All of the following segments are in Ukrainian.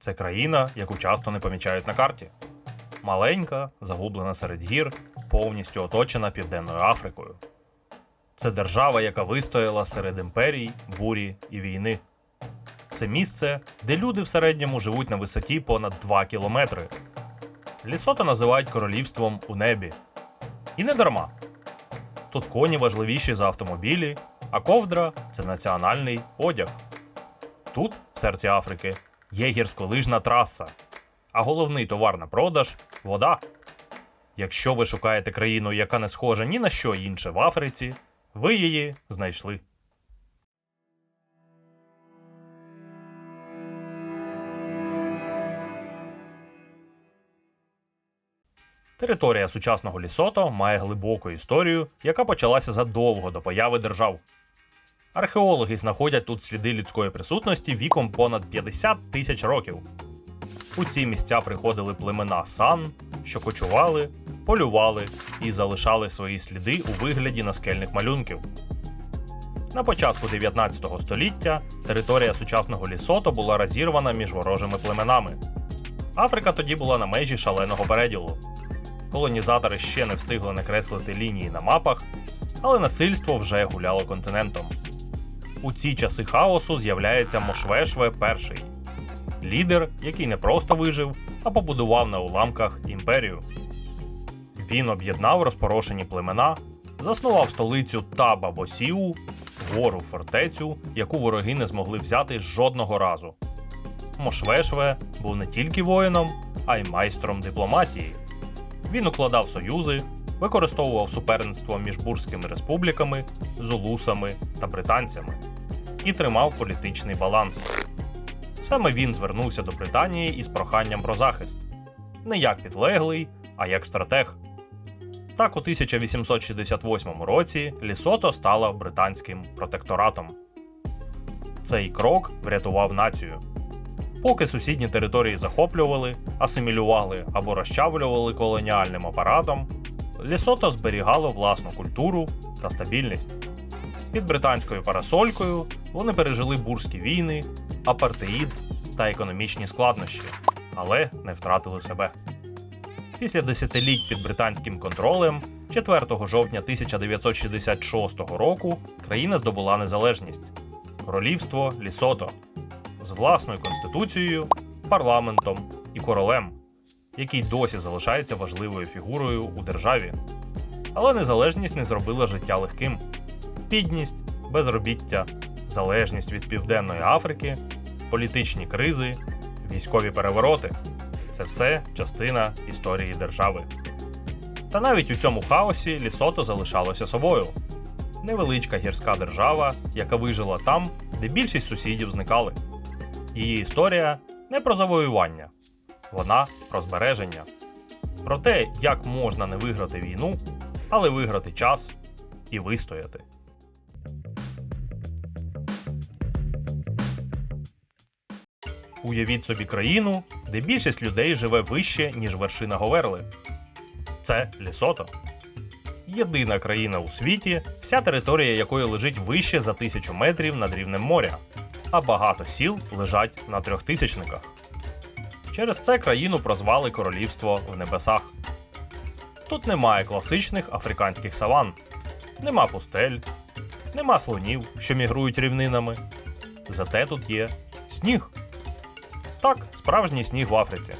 Це країна, яку часто не помічають на карті. Маленька, загублена серед гір, повністю оточена Південною Африкою. Це держава, яка вистояла серед імперій, бурі і війни. Це місце, де люди в середньому живуть на висоті понад 2 кілометри. Лісото називають королівством у небі. І не дарма. Тут коні важливіші за автомобілі, а ковдра це національний одяг. Тут, в серці Африки, є гірськолижна траса, а головний товар на продаж вода. Якщо ви шукаєте країну, яка не схожа ні на що інше в Африці, ви її знайшли. Територія сучасного Лісото має глибоку історію, яка почалася задовго до появи держав. Археологи знаходять тут сліди людської присутності віком понад 50 тисяч років. У ці місця приходили племена сан, що кочували, полювали і залишали свої сліди у вигляді наскельних малюнків. На початку 19 століття територія сучасного Лісото була розірвана між ворожими племенами. Африка тоді була на межі шаленого переділу. Колонізатори ще не встигли накреслити лінії на мапах, але насильство вже гуляло континентом. У ці часи хаосу з'являється Мошвешве І, лідер, який не просто вижив, а побудував на уламках імперію. Він об'єднав розпорошені племена, заснував столицю Таба Босіу, гору фортецю, яку вороги не змогли взяти жодного разу. Мошвешве був не тільки воїном, а й майстром дипломатії. Він укладав союзи, використовував суперництво між бурськими республіками, зулусами та британцями і тримав політичний баланс. Саме він звернувся до Британії із проханням про захист не як підлеглий, а як стратег. Так, у 1868 році Лісото стала британським протекторатом. Цей крок врятував націю. Поки сусідні території захоплювали, асимілювали або розчавлювали колоніальним апаратом, Лісото зберігало власну культуру та стабільність. Під британською парасолькою вони пережили бурські війни, апартеїд та економічні складнощі, але не втратили себе. Після десятиліть під британським контролем, 4 жовтня 1966 року, країна здобула незалежність королівство Лісото з власною конституцією, парламентом і королем, який досі залишається важливою фігурою у державі. Але незалежність не зробила життя легким. Бідність, безробіття, залежність від Південної Африки, політичні кризи, військові перевороти це все частина історії держави. Та навіть у цьому хаосі Лісото залишалося собою. Невеличка гірська держава, яка вижила там, де більшість сусідів зникали. Її історія не про завоювання, вона про збереження, про те, як можна не виграти війну, але виграти час і вистояти. Уявіть собі країну, де більшість людей живе вище, ніж вершина Говерли. Це Лісото. Єдина країна у світі, вся територія якої лежить вище за тисячу метрів над рівнем моря, а багато сіл лежать на трьохтисячниках. Через це країну прозвали Королівство в небесах. Тут немає класичних африканських саван, нема пустель, нема слонів, що мігрують рівнинами. Зате тут є сніг. Так, справжній сніг в Африці.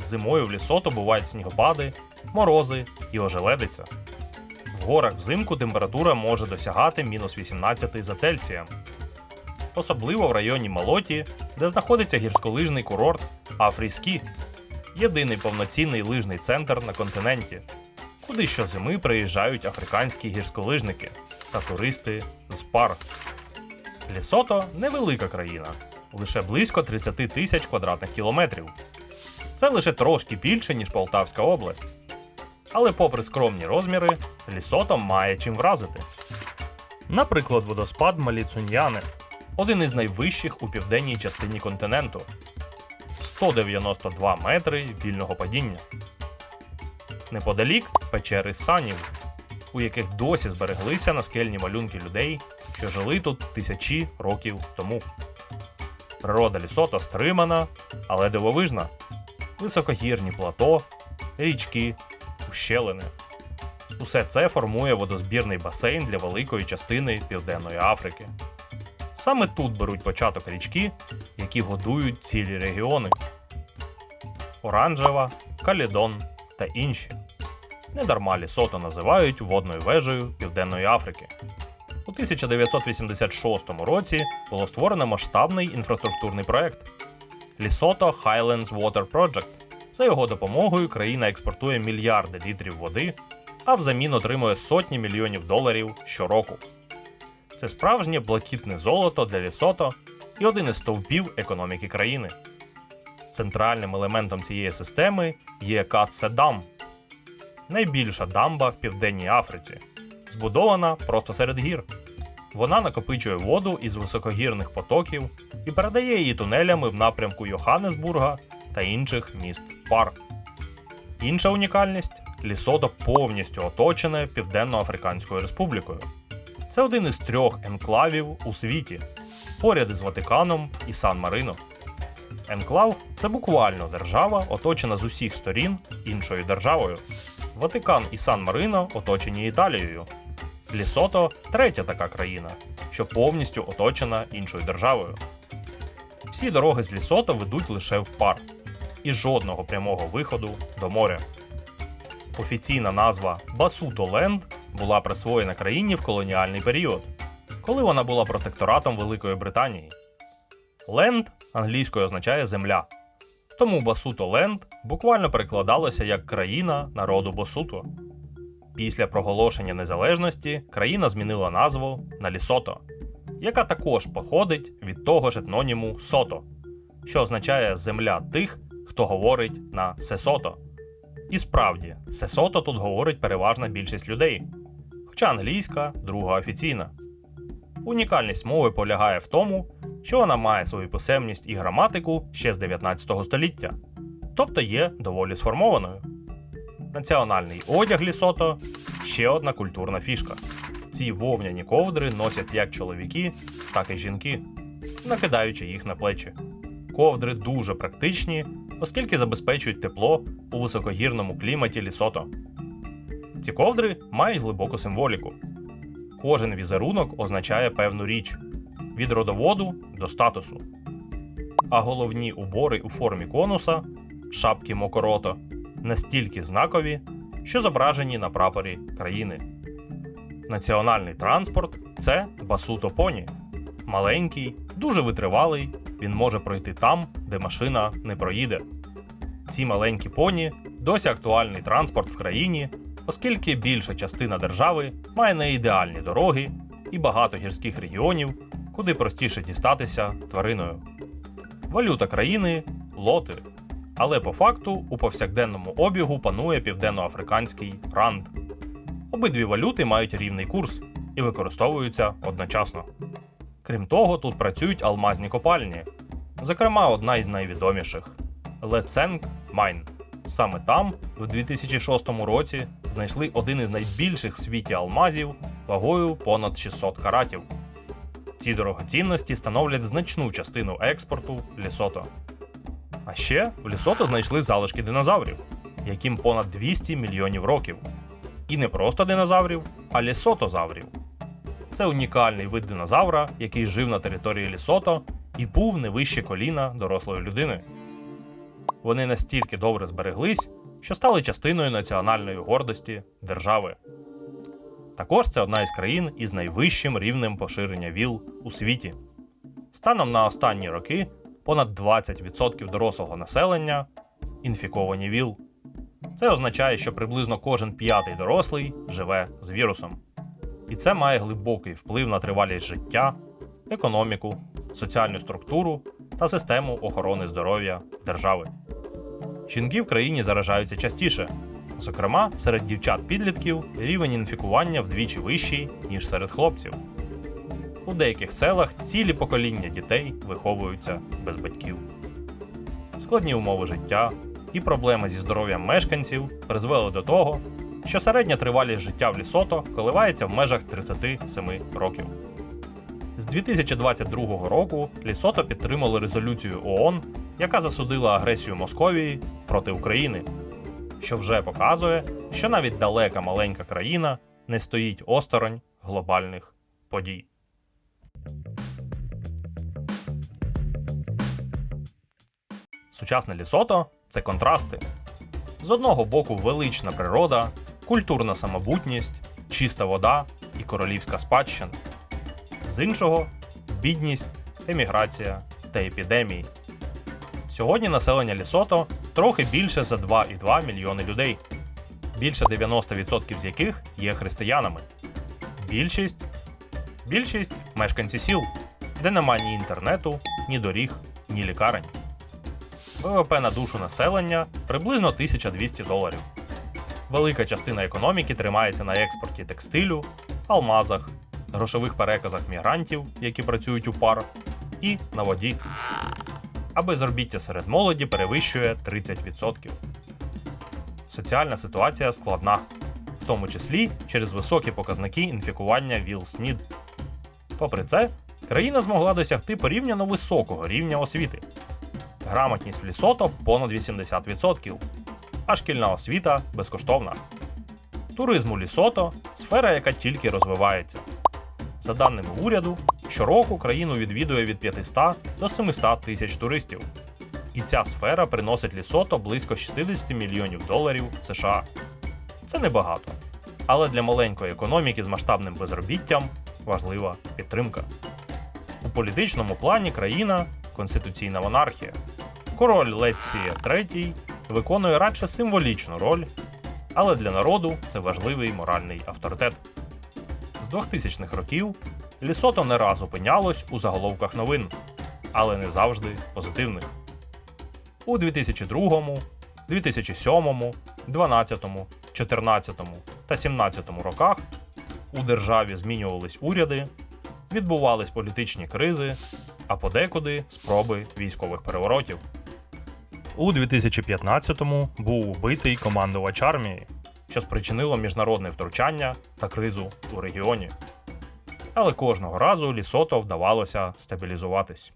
Зимою в лісото бувають снігопади, морози і ожеледиця. В горах взимку температура може досягати мінус 18 за Цельсієм. Особливо в районі Малоті, де знаходиться гірськолижний курорт Афріскі, єдиний повноцінний лижний центр на континенті, куди щозими приїжджають африканські гірськолижники та туристи з пар. Лісото невелика країна, лише близько 30 тисяч квадратних кілометрів. Це лише трошки більше, ніж Полтавська область. Але, попри скромні розміри, лісото має чим вразити. Наприклад, водоспад Маліцуньяни один із найвищих у південній частині континенту 192 метри вільного падіння. Неподалік печери санів, у яких досі збереглися наскельні малюнки людей, що жили тут тисячі років тому. Природа Лісото стримана, але дивовижна. Високогірні плато, річки, ущелини. Усе це формує водозбірний басейн для великої частини Південної Африки. Саме тут беруть початок річки, які годують цілі регіони: Оранжева, Калідон та інші. Недарма Лісото називають водною вежею Південної Африки. У 1986 році було створено масштабний інфраструктурний проект Лісото Highlands Water Project. За його допомогою країна експортує мільярди літрів води, а взамін отримує сотні мільйонів доларів щороку. Це справжнє блакитне золото для Лісото і один із стовпів економіки країни. Центральним елементом цієї системи є Катседам, найбільша дамба в Південній Африці, збудована просто серед гір. Вона накопичує воду із високогірних потоків і передає її тунелями в напрямку Йоханнесбурга та інших міст пар. Інша унікальність Лісото повністю оточене Південно-Африканською Республікою. Це один із трьох енклавів у світі, поряд із Ватиканом і Сан-Марино. Енклав це буквально держава, оточена з усіх сторін іншою державою. Ватикан і Сан-Марино оточені Італією. Лісото третя така країна, що повністю оточена іншою державою. Всі дороги з Лісото ведуть лише в пар, і жодного прямого виходу до моря. Офіційна назва Басуто Ленд була присвоєна країні в колоніальний період, коли вона була протекторатом Великої Британії. Ленд англійською означає земля. Тому Басуто Ленд буквально перекладалося як країна народу Босуто. Після проголошення незалежності країна змінила назву на Лісото, яка також походить від того ж етноніму Сото, що означає земля тих, хто говорить на Сесото. І справді, Сесото тут говорить переважна більшість людей, хоча англійська друга офіційна. Унікальність мови полягає в тому, що вона має свою писемність і граматику ще з 19 століття, тобто є доволі сформованою. Національний одяг Лісото ще одна культурна фішка. Ці вовняні ковдри носять як чоловіки, так і жінки, накидаючи їх на плечі. Ковдри дуже практичні, оскільки забезпечують тепло у високогірному кліматі Лісото. Ці ковдри мають глибоку символіку. Кожен візерунок означає певну річ від родоводу до статусу. А головні убори у формі конуса шапки мокорото настільки знакові, що зображені на прапорі країни. Національний транспорт це басуто поні. Маленький, дуже витривалий, він може пройти там, де машина не проїде. Ці маленькі поні досі актуальний транспорт в країні, оскільки більша частина держави має не ідеальні дороги і багато гірських регіонів, куди простіше дістатися твариною. Валюта країни лоти. Але по факту у повсякденному обігу панує південноафриканський ранд. Обидві валюти мають рівний курс і використовуються одночасно. Крім того, тут працюють алмазні копальні, зокрема, одна із найвідоміших Леценг Майн. Саме там, в 2006 році, знайшли один із найбільших в світі алмазів вагою понад 600 каратів. Ці дорогоцінності становлять значну частину експорту Лісото. А ще в Лісото знайшли залишки динозаврів, яким понад 200 мільйонів років. І не просто динозаврів, а лісотозаврів. Це унікальний вид динозавра, який жив на території Лісото і був не вище коліна дорослої людини. Вони настільки добре збереглись, що стали частиною національної гордості держави. Також це одна із країн із найвищим рівнем поширення ВІЛ у світі. Станом на останні роки понад 20% дорослого населення інфіковані ВІЛ. Це означає, що приблизно кожен п'ятий дорослий живе з вірусом. І це має глибокий вплив на тривалість життя, економіку, соціальну структуру та систему охорони здоров'я держави. Жінки в країні заражаються частіше. Зокрема, серед дівчат-підлітків рівень інфікування вдвічі вищий, ніж серед хлопців. У деяких селах цілі покоління дітей виховуються без батьків. Складні умови життя і проблеми зі здоров'ям мешканців призвели до того, що середня тривалість життя в лісото коливається в межах 37 років. З 2022 року Лісото підтримало резолюцію ООН, яка засудила агресію Московії проти України, що вже показує, що навіть далека маленька країна не стоїть осторонь глобальних подій. Сучасне Лісото це контрасти. З одного боку велична природа, культурна самобутність, чиста вода і королівська спадщина. З іншого бідність, еміграція та епідемії. Сьогодні населення Лісото трохи більше за 2,2 мільйони людей, більше 90% з яких є християнами. Більшість більшість мешканці сіл, де нема ні інтернету, ні доріг, ні лікарень. ВВП на душу населення приблизно 1200 доларів. Велика частина економіки тримається на експорті текстилю, алмазах, грошових переказах мігрантів, які працюють у пар, і на воді. А безробіття серед молоді перевищує 30%. Соціальна ситуація складна, в тому числі через високі показники інфікування ВІЛ-СНІД. Попри це, країна змогла досягти порівняно високого рівня освіти. Грамотність в Лісото понад 80%, а шкільна освіта безкоштовна. Туризм у Лісото сфера, яка тільки розвивається. За даними уряду, щороку країну відвідує від 500 до 700 тисяч туристів. І ця сфера приносить Лісото близько 60 мільйонів доларів США. Це небагато. Але для маленької економіки з масштабним безробіттям важлива підтримка. У політичному плані країна конституційна монархія. Король Леція III виконує радше символічну роль, але для народу це важливий моральний авторитет. З 2000-х років Лісото не раз опинялось у заголовках новин, але не завжди позитивних. У 2002, 2007, 12, 14 та 17 роках у державі змінювались уряди, відбувались політичні кризи, а подекуди спроби військових переворотів. У 2015-му був убитий командувач армії, що спричинило міжнародне втручання та кризу у регіоні. Але кожного разу Лісото вдавалося стабілізуватись.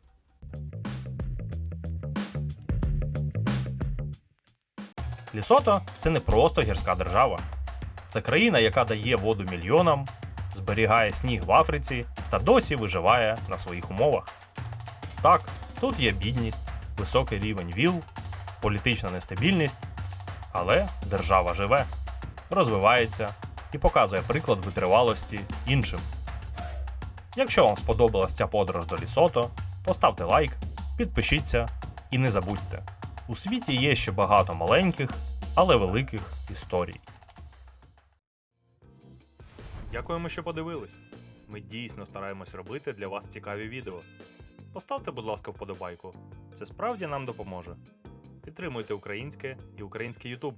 Лісото це не просто гірська держава. Це країна, яка дає воду мільйонам, зберігає сніг в Африці та досі виживає на своїх умовах. Так, тут є бідність, високий рівень ВІЛ, політична нестабільність, але держава живе, розвивається і показує приклад витривалості іншим. Якщо вам сподобалась ця подорож до Лісото, поставте лайк, підпишіться і не забудьте, у світі є ще багато маленьких, але великих історій. Дякуємо, що подивились. Ми дійсно стараємось робити для вас цікаві відео. Поставте, будь ласка, вподобайку. Це справді нам допоможе. Підтримуйте українське і український YouTube.